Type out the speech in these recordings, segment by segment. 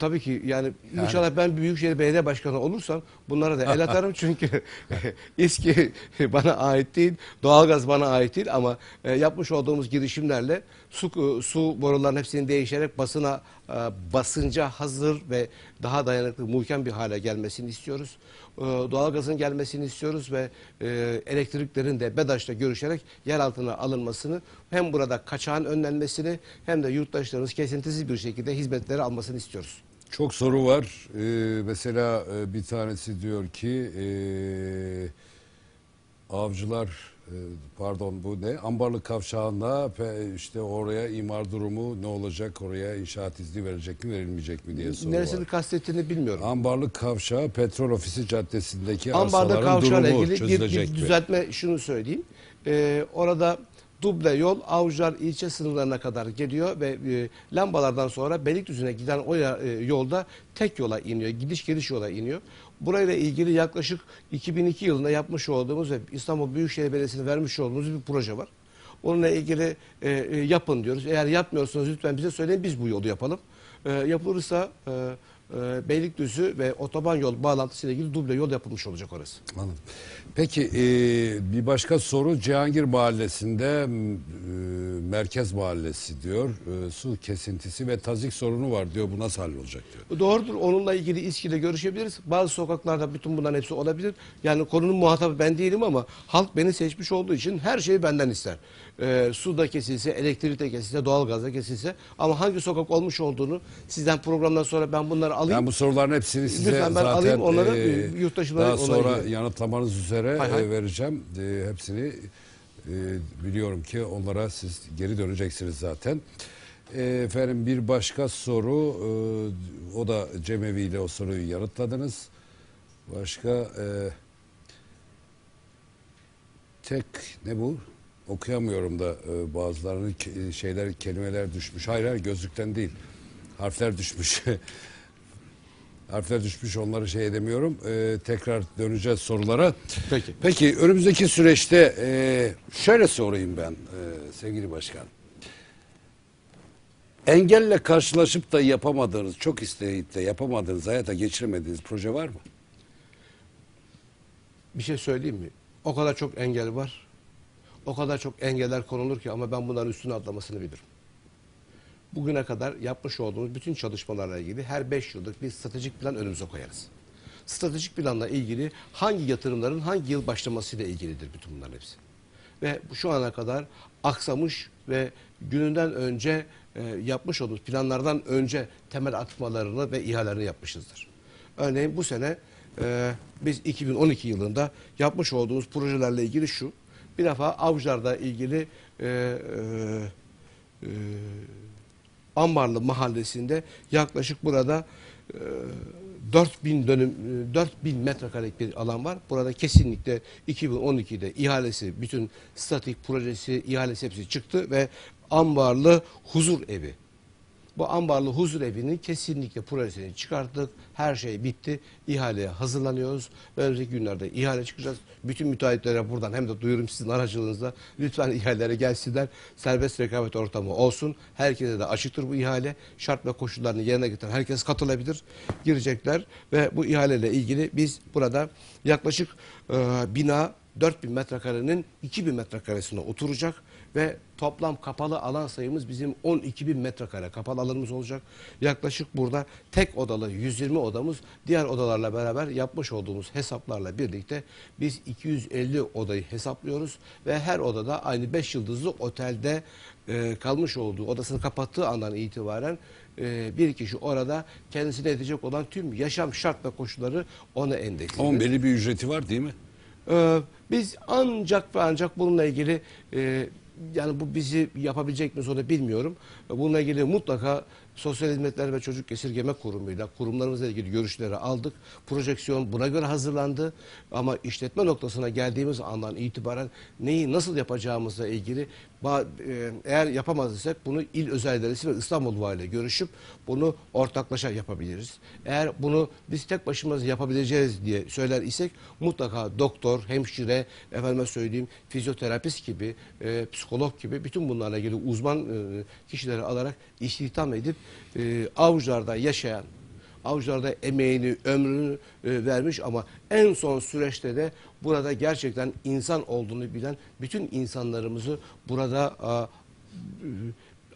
Tabii ki yani, inşallah ben Büyükşehir Belediye Başkanı olursam bunlara da el atarım çünkü eski bana ait değil, doğalgaz bana ait değil ama e, yapmış olduğumuz girişimlerle su su borularının hepsinin değişerek basına e, basınca hazır ve daha dayanıklı, muhkem bir hale gelmesini istiyoruz. E, doğalgazın gelmesini istiyoruz ve e, elektriklerin de BEDAŞ'la görüşerek yer altına alınmasını hem burada kaçağın önlenmesini hem de yurttaşlarımız kesintisiz bir şekilde hizmetleri almasını istiyoruz. Çok soru var. Ee, mesela e, bir tanesi diyor ki e, avcılar pardon bu ne? Ambarlık kavşağında işte oraya imar durumu ne olacak? Oraya inşaat izni verecek mi verilmeyecek mi diye soru Neresini var. kastettiğini bilmiyorum. Ambarlık kavşağı petrol ofisi caddesindeki Ambarda arsaların kavşağıyla durumu ilgili bir, çözülecek bir mi? düzeltme şunu söyleyeyim. Ee, orada duble yol Avcılar ilçe sınırlarına kadar geliyor ve e, lambalardan sonra Beylikdüzü'ne giden o ya- e, yolda tek yola iniyor. Gidiş geliş yola iniyor. Burayla ilgili yaklaşık 2002 yılında yapmış olduğumuz ve İstanbul Büyükşehir Belediyesi'ne vermiş olduğumuz bir proje var. Onunla ilgili e, e, yapın diyoruz. Eğer yapmıyorsanız lütfen bize söyleyin biz bu yolu yapalım. E, yapılırsa e, e, Beylikdüzü ve otoban yol bağlantısıyla ilgili duble yol yapılmış olacak orası. Anladım. Peki e, bir başka soru Cihangir Mahallesi'nde e, merkez mahallesi diyor. E, su kesintisi ve tazik sorunu var diyor. Bu nasıl hallolacak diyor. Doğrudur. Onunla ilgili İSKİ'yle görüşebiliriz. Bazı sokaklarda bütün bunların hepsi olabilir. Yani konunun muhatabı ben değilim ama halk beni seçmiş olduğu için her şeyi benden ister. Ee, su da kesilse, elektrik de kesilse, doğalgaz da kesilse. Ama hangi sokak olmuş olduğunu sizden programdan sonra ben bunları alayım. Ben bu soruların hepsini size Lütfen ben zaten alayım, onları, e, yurttaşlara daha sonra onaylayayım. yanıtlamanız üzere Hay hay. e, vereceğim. E, hepsini e, biliyorum ki onlara siz geri döneceksiniz zaten. E, efendim bir başka soru e, o da Cemevi ile o soruyu yanıtladınız. Başka e, tek ne bu? Okuyamıyorum da e, bazılarının ke- şeyler kelimeler düşmüş. Hayır hayır gözlükten değil. Harfler düşmüş. Harfler düşmüş onları şey edemiyorum. E, tekrar döneceğiz sorulara. Peki. Peki önümüzdeki süreçte e, şöyle sorayım ben e, sevgili başkan. Engelle karşılaşıp da yapamadığınız, çok isteyip de yapamadığınız, hayata geçiremediğiniz proje var mı? Bir şey söyleyeyim mi? O kadar çok engel var. O kadar çok engeller konulur ki ama ben bunların üstüne atlamasını bilirim. Bugüne kadar yapmış olduğumuz bütün çalışmalarla ilgili her 5 yıllık bir stratejik plan önümüze koyarız. Stratejik planla ilgili hangi yatırımların hangi yıl başlamasıyla ilgilidir bütün bunların hepsi. Ve şu ana kadar aksamış ve gününden önce e, yapmış olduğumuz planlardan önce temel atmalarını ve ihalelerini yapmışızdır. Örneğin bu sene e, biz 2012 yılında yapmış olduğumuz projelerle ilgili şu. Bir defa Avcılar'da ilgili e, e, e, Ambarlı mahallesinde yaklaşık burada e, 4000 dönüm e, 4000 metrekarelik bir alan var. Burada kesinlikle 2012'de ihalesi bütün statik projesi ihalesi hepsi çıktı ve Ambarlı huzur evi bu ambarlı huzur evinin kesinlikle projesini çıkarttık. Her şey bitti. İhaleye hazırlanıyoruz. Önümüzdeki günlerde ihale çıkacağız. Bütün müteahhitlere buradan hem de duyurum sizin aracılığınızla lütfen ihalelere gelsinler. Serbest rekabet ortamı olsun. Herkese de açıktır bu ihale. Şart ve koşullarını yerine getiren herkes katılabilir. Girecekler ve bu ihaleyle ilgili biz burada yaklaşık e, bina 4000 metrekarenin 2000 metrekaresine oturacak ve toplam kapalı alan sayımız bizim 12 bin metrekare kapalı alanımız olacak. Yaklaşık burada tek odalı 120 odamız diğer odalarla beraber yapmış olduğumuz hesaplarla birlikte biz 250 odayı hesaplıyoruz ve her odada aynı 5 yıldızlı otelde e, kalmış olduğu odasını kapattığı andan itibaren e, bir kişi orada kendisine edecek olan tüm yaşam şart ve koşulları ona endeksliyor. Ama belli bir ücreti var değil mi? Ee, biz ancak ve ancak bununla ilgili e, yani bu bizi yapabilecek mi onu bilmiyorum. Bununla ilgili mutlaka Sosyal Hizmetler ve Çocuk Esirgeme Kurumu'yla kurumlarımızla ilgili görüşleri aldık. Projeksiyon buna göre hazırlandı. Ama işletme noktasına geldiğimiz andan itibaren neyi nasıl yapacağımızla ilgili e, eğer yapamazsak bunu il özel idaresi ve İstanbul Valiliğiyle görüşüp bunu ortaklaşa yapabiliriz. Eğer bunu biz tek başımıza yapabileceğiz diye söyler isek mutlaka doktor, hemşire, efendime söyleyeyim fizyoterapist gibi, e, psikolog gibi bütün bunlarla ilgili uzman e, kişileri alarak istihdam edip e, Avcılar'da yaşayan Avcılar da emeğini, ömrünü e, vermiş ama en son süreçte de burada gerçekten insan olduğunu bilen bütün insanlarımızı burada a,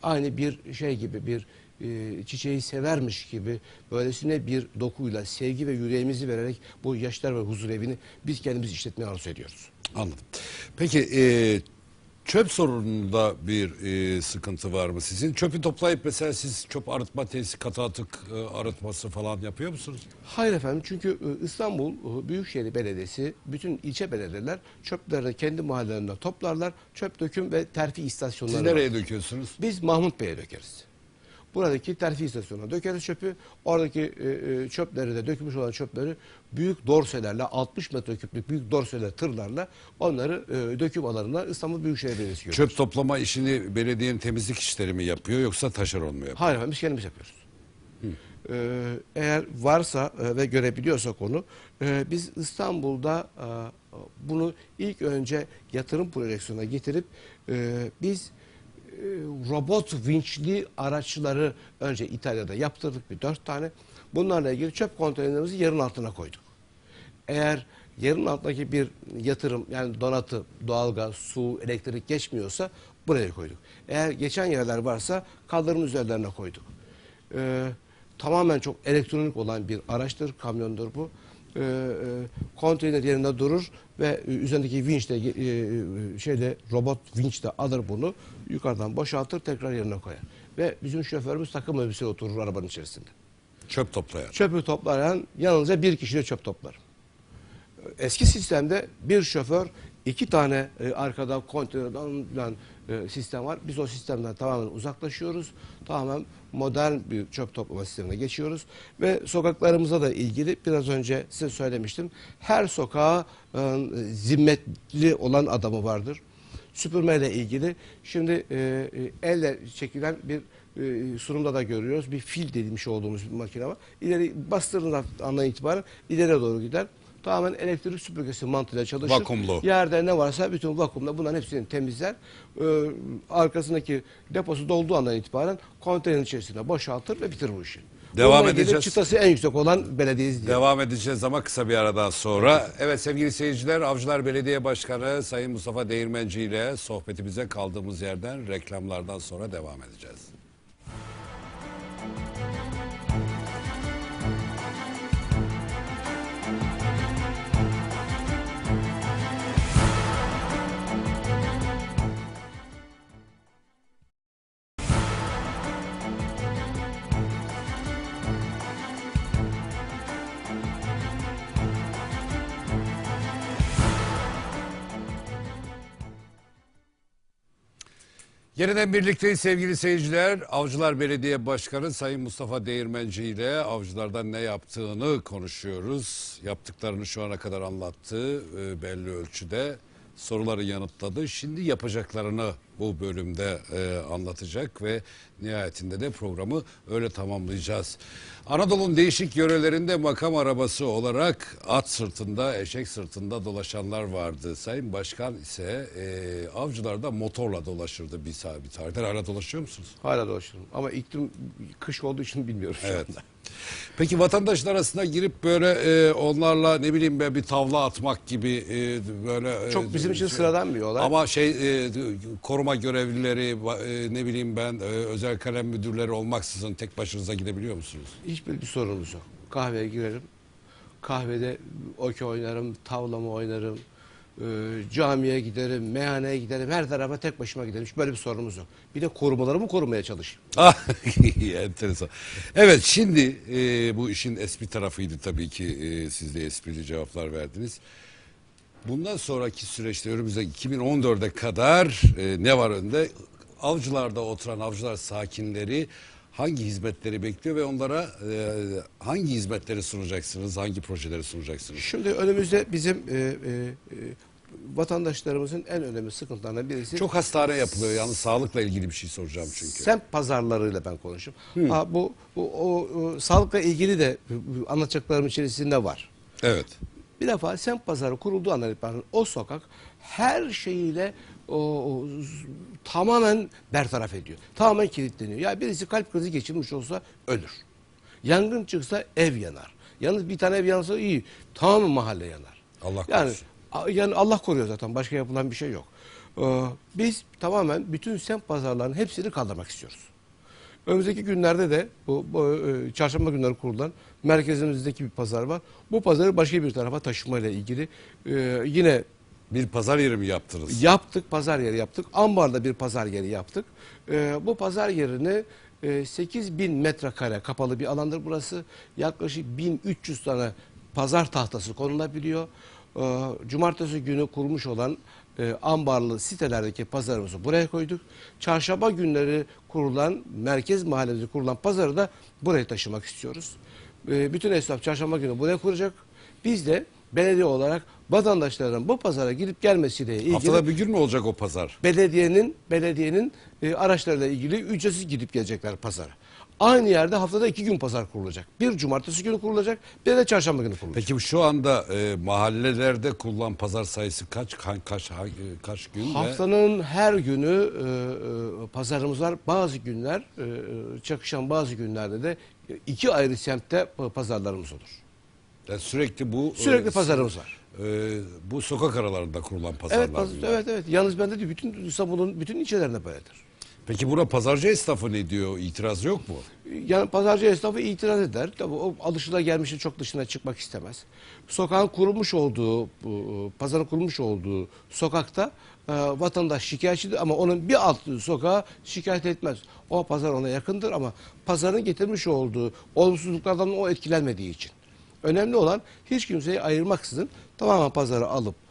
aynı bir şey gibi bir e, çiçeği severmiş gibi böylesine bir dokuyla sevgi ve yüreğimizi vererek bu yaşlar ve huzur evini biz kendimiz işletmeye arzu ediyoruz. Anladım. Peki e, çöp sorununda bir e, sıkıntı var mı sizin? Çöpü toplayıp mesela siz çöp arıtma tesisi katı atık e, arıtması falan yapıyor musunuz? Hayır efendim çünkü e, İstanbul e, Büyükşehir Belediyesi bütün ilçe belediyeler çöpleri kendi mahallelerinde toplarlar. Çöp döküm ve terfi istasyonları Siz var. nereye döküyorsunuz? Biz Mahmut Bey'e dökeriz. Buradaki terfi istasyonuna dökeriz çöpü. Oradaki e, e, çöpleri de dökülmüş olan çöpleri büyük dorselerle 60 metreküplük büyük dorseler tırlarla onları e, döküm alanına İstanbul Büyükşehir Belediyesi götürüyor. Çöp toplama işini belediyenin temizlik işleri mi yapıyor yoksa taşeron mu yapıyor? Hayır efendim biz kendimiz yapıyoruz. Ee, eğer varsa e, ve görebiliyorsak onu e, biz İstanbul'da e, bunu ilk önce yatırım projeksiyona getirip e, biz robot vinçli araçları önce İtalya'da yaptırdık bir dört tane. Bunlarla ilgili çöp konteynerimizi yerin altına koyduk. Eğer yerin altındaki bir yatırım yani donatı, doğalgaz, su, elektrik geçmiyorsa buraya koyduk. Eğer geçen yerler varsa kaldırım üzerlerine koyduk. Ee, tamamen çok elektronik olan bir araçtır, kamyondur bu. Ee, e, konteyner yerinde durur ve e, üzerindeki vinç de e, e, şeyde robot vinç de alır bunu yukarıdan boşaltır tekrar yerine koyar. Ve bizim şoförümüz takım elbise oturur arabanın içerisinde. Çöp toplayan. Çöpü toplayan yalnızca bir kişiyle çöp toplar. Eski sistemde bir şoför iki tane e, arkada konteynerden e, sistem var. Biz o sistemden tamamen uzaklaşıyoruz. Tamamen modern bir çöp toplama sistemine geçiyoruz. Ve sokaklarımıza da ilgili biraz önce size söylemiştim. Her sokağa e, zimmetli olan adamı vardır. Süpürmeyle ilgili şimdi e, e, elle çekilen bir sunumda da görüyoruz. Bir fil dediğimiz olduğumuz bir makine var. İleri bastırdığınız andan itibaren ileriye doğru gider. Tamamen elektrik süpürgesi mantığıyla çalışır. Vakumlu. Yerde ne varsa bütün vakumla bunların hepsini temizler. Ee, arkasındaki deposu dolduğu andan itibaren konteynerin içerisine boşaltır ve bitirir bu işi. Devam ilgili edeceğiz. Çıtası en yüksek olan belediyeyiz diye. Devam edeceğiz ama kısa bir aradan sonra. Evet sevgili seyirciler Avcılar Belediye Başkanı Sayın Mustafa Değirmenci ile sohbetimize kaldığımız yerden reklamlardan sonra devam edeceğiz. Yeniden birlikteyiz sevgili seyirciler. Avcılar Belediye Başkanı Sayın Mustafa Değirmenci ile avcılardan ne yaptığını konuşuyoruz. Yaptıklarını şu ana kadar anlattı e, belli ölçüde. Soruları yanıtladı. Şimdi yapacaklarını bu bölümde e, anlatacak ve nihayetinde de programı öyle tamamlayacağız. Anadolu'nun değişik yörelerinde makam arabası olarak at sırtında, eşek sırtında dolaşanlar vardı. Sayın Başkan ise e, avcılarda motorla dolaşırdı bir saat bir tarihte. Hala dolaşıyor musunuz? Hala dolaşırım. Ama iklim kış olduğu için bilmiyorum şu Evet. anda. Peki vatandaşlar arasında girip böyle e, onlarla ne bileyim ben bir tavla atmak gibi e, böyle e, Çok bizim için şey- sıradan bir olay. Ama şey e, koruma görevlileri va- e, ne bileyim ben e, özel kalem müdürleri olmaksızın tek başınıza gidebiliyor musunuz? Hiçbir bir sorunumuz yok. Kahveye girerim. Kahvede okey oynarım, tavlama oynarım. e, camiye giderim, meyhaneye giderim. Her tarafa tek başıma giderim. Hiç böyle bir sorunumuz yok. Bir de korumalarımı korumaya çalışayım. Ah, enteresan. Evet şimdi e, bu işin espri tarafıydı tabii ki e, siz de esprili cevaplar verdiniz. Bundan sonraki süreçte önümüzde 2014'e kadar e, ne var önde? Avcılarda oturan avcılar sakinleri hangi hizmetleri bekliyor ve onlara e, hangi hizmetleri sunacaksınız, hangi projeleri sunacaksınız? Şimdi önümüzde bizim e, e, e, vatandaşlarımızın en önemli sıkıntılarından birisi Çok hastane yapılıyor yalnız sağlıkla ilgili bir şey soracağım çünkü. semt pazarlarıyla ben konuşayım. Ha, bu, bu o, o, sağlıkla ilgili de anlatacaklarım içerisinde var. Evet. Bir defa semt pazarı kurulduğu andan itibaren o sokak her şeyiyle o, o, tamamen bertaraf ediyor. Tamamen kilitleniyor. Ya birisi kalp krizi geçirmiş olsa ölür. Yangın çıksa ev yanar. Yalnız bir tane ev yansa iyi. Tamam mahalle yanar. Allah yani, korusun. yani Allah koruyor zaten. Başka yapılan bir şey yok. Ee, biz tamamen bütün semt pazarlarının hepsini kaldırmak istiyoruz. Önümüzdeki günlerde de bu, bu e, çarşamba günleri kurulan merkezimizdeki bir pazar var. Bu pazarı başka bir tarafa taşımayla ilgili e, yine Bir pazar yeri mi yaptınız? Yaptık, pazar yeri yaptık. Ambarda bir pazar yeri yaptık. Ee, bu pazar yerini e, 8 bin metrekare kapalı bir alandır burası. Yaklaşık 1300 tane pazar tahtası konulabiliyor. Ee, cumartesi günü kurmuş olan e, ambarlı sitelerdeki pazarımızı buraya koyduk. Çarşamba günleri kurulan, merkez mahallemizde kurulan pazarı da buraya taşımak istiyoruz. Ee, bütün esnaf çarşamba günü buraya kuracak. Biz de belediye olarak vatandaşların bu pazara gidip gelmesiyle ilgili Haftada bir gün mü olacak o pazar? belediyenin belediyenin e, araçlarıyla ilgili ücretsiz gidip gelecekler pazara. Aynı yerde haftada iki gün pazar kurulacak. Bir cumartesi günü kurulacak, bir de çarşamba günü kurulacak. Peki şu anda e, mahallelerde kurulan pazar sayısı kaç kaç kaç, kaç gün ve Haftanın her günü e, e, pazarımız var. Bazı günler, e, e, çakışan bazı günlerde de iki ayrı semtte pa- pazarlarımız olur. yani sürekli bu Sürekli e, pazarımız var. e, bu sokak aralarında kurulan pazarlar. Evet, paz- bunlar. evet, evet. Yalnız bende de bütün İstanbul'un bütün ilçelerinde böyledir. Peki buna pazarcı esnafı ne diyor? İtiraz yok mu? Yani pazarcı esnafı itiraz eder. Tabii o alışılagelmişin çok dışına çıkmak istemez. Sokağın kurulmuş olduğu, bu, pazarın kurulmuş olduğu sokakta e, vatandaş şikayetçidir ama onun bir alt sokağa şikayet etmez. O pazar ona yakındır ama pazarın getirmiş olduğu olumsuzluklardan o etkilenmediği için. Önemli olan hiç kimseyi ayırmaksızın tamamen pazarı alıp e,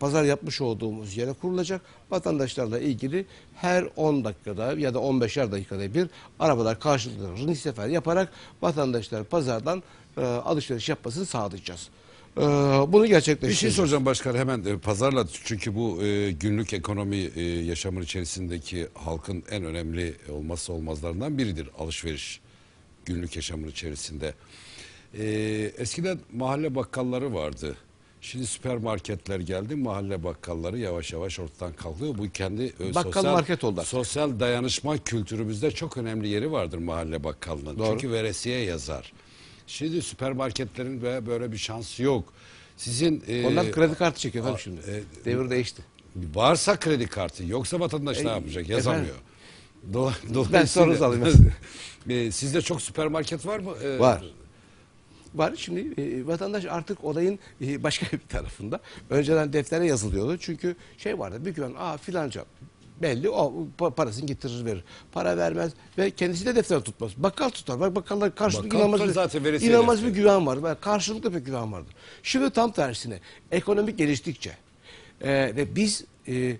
pazar yapmış olduğumuz yere kurulacak. Vatandaşlarla ilgili her 10 dakikada ya da 15'er dakikada bir arabalar karşılıklı rın sefer yaparak vatandaşlar pazardan e, alışveriş yapmasını sağlayacağız. E, bunu Bir gerçekleştireceğiz. şey soracağım başkan hemen e, pazarla çünkü bu e, günlük ekonomi e, yaşamın içerisindeki halkın en önemli olmazsa olmazlarından biridir alışveriş günlük yaşamın içerisinde. E, eskiden mahalle bakkalları vardı. Şimdi süpermarketler geldi. Mahalle bakkalları yavaş yavaş ortadan kalkıyor. Bu kendi e, Bakkal sosyal, market oldu sosyal dayanışma kültürümüzde çok önemli yeri vardır mahalle bakkalının. Doğru. Çünkü veresiye yazar. Şimdi süpermarketlerin ve böyle bir şansı yok. Sizin e, Onlar kredi kartı çekiyor efendim şimdi. e, Devir değişti. varsa kredi kartı yoksa vatandaş ne E, yapacak? efendim? Yazamıyor. Dola- Ben Dolayısıyla sorunuzu alayım. E, Sizde çok süpermarket var mı? E, Var. Var. Şimdi e, vatandaş artık olayın e, başka bir tarafında. Önceden deftere yazılıyordu. Çünkü şey vardı bir güven. Aa filanca belli o pa- parasını getirir verir. Para vermez ve kendisi de defter tutmaz. Bakkal tutar. Bak bakkallar karşılıklı Bakkal inanılmaz, bir, zaten inanılmaz bir güven var. Böyle Karşılıklı bir güven vardır. Şimdi tam tersine ekonomik geliştikçe e, ve biz e, e,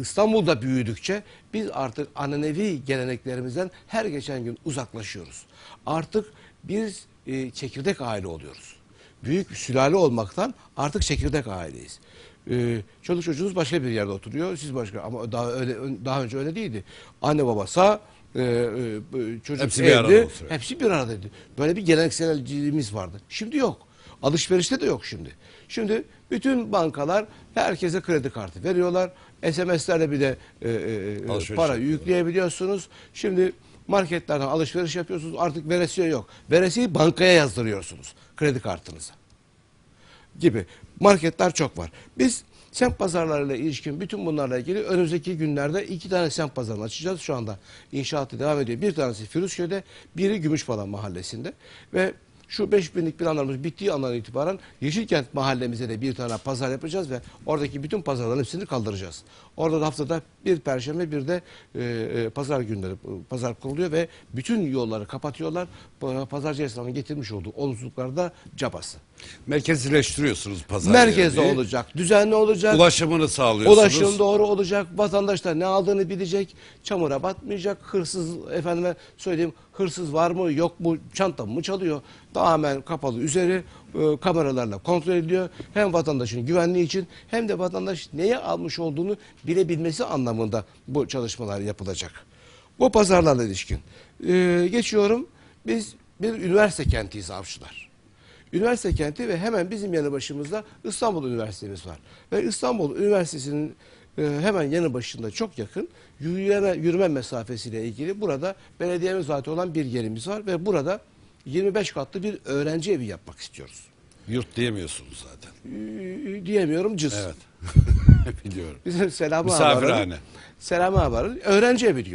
İstanbul'da büyüdükçe biz artık ananevi geleneklerimizden her geçen gün uzaklaşıyoruz. Artık biz e, çekirdek aile oluyoruz. Büyük bir sülale olmaktan artık çekirdek aileyiz. E, çoluk çocuğunuz başka bir yerde oturuyor, siz başka ama daha öyle daha önce öyle değildi. Anne baba sağ, e, e, çocuk Hepsi bir evli, arada oturuyor. hepsi bir aradaydı. Böyle bir gelenekselciliğimiz vardı. Şimdi yok. Alışverişte de yok şimdi. Şimdi bütün bankalar herkese kredi kartı veriyorlar. SMS'lerle bir de e, e, Alışveriş para yükleyebiliyorsunuz. Şimdi marketlerden alışveriş yapıyorsunuz. Artık veresiye yok. Veresiyeyi bankaya yazdırıyorsunuz kredi kartınıza gibi marketler çok var. Biz semt pazarlarıyla ilişkin bütün bunlarla ilgili önümüzdeki günlerde iki tane semt pazarını açacağız. Şu anda inşaatı devam ediyor. Bir tanesi Firuzköy'de, biri Gümüşpalan mahallesinde ve şu 5000'lik planlarımız bittiği andan itibaren Yeşilkent mahallemize de bir tane pazar yapacağız ve oradaki bütün pazarların hepsini kaldıracağız. Orada da haftada bir perşembe bir de e, e, pazar günleri e, pazar kuruluyor ve bütün yolları kapatıyorlar. Pa- Pazarcı esnafın getirmiş olduğu olumsuzluklar da cabası. Merkezleştiriyorsunuz pazar Merkezde yerini. olacak, düzenli olacak. Ulaşımını sağlıyorsunuz. Ulaşım doğru olacak. Vatandaşlar ne aldığını bilecek. Çamura batmayacak. Hırsız efendime söyleyeyim hırsız var mı yok mu çantamı mı çalıyor. Tamamen kapalı üzeri e, kameralarla kontrol ediliyor. Hem vatandaşın güvenliği için hem de vatandaş neye almış olduğunu bilebilmesi anlamında bu çalışmalar yapılacak. Bu pazarlarla ilişkin. E, geçiyorum. Biz bir üniversite kentiyiz Avcılar. Üniversite kenti ve hemen bizim yanı başımızda İstanbul Üniversitemiz var. Ve İstanbul Üniversitesi'nin hemen yanı başında çok yakın yürüme, yürüme mesafesiyle ilgili burada belediyemiz zaten olan bir yerimiz var ve burada 25 katlı bir öğrenci evi yapmak istiyoruz. Yurt diyemiyorsunuz zaten. Ee, diyemiyorum cız. Evet. Biliyorum. Bizim Selami Misafirhane. Ağabar'ın Selami Ağabar'ın öğrenci evi diyor.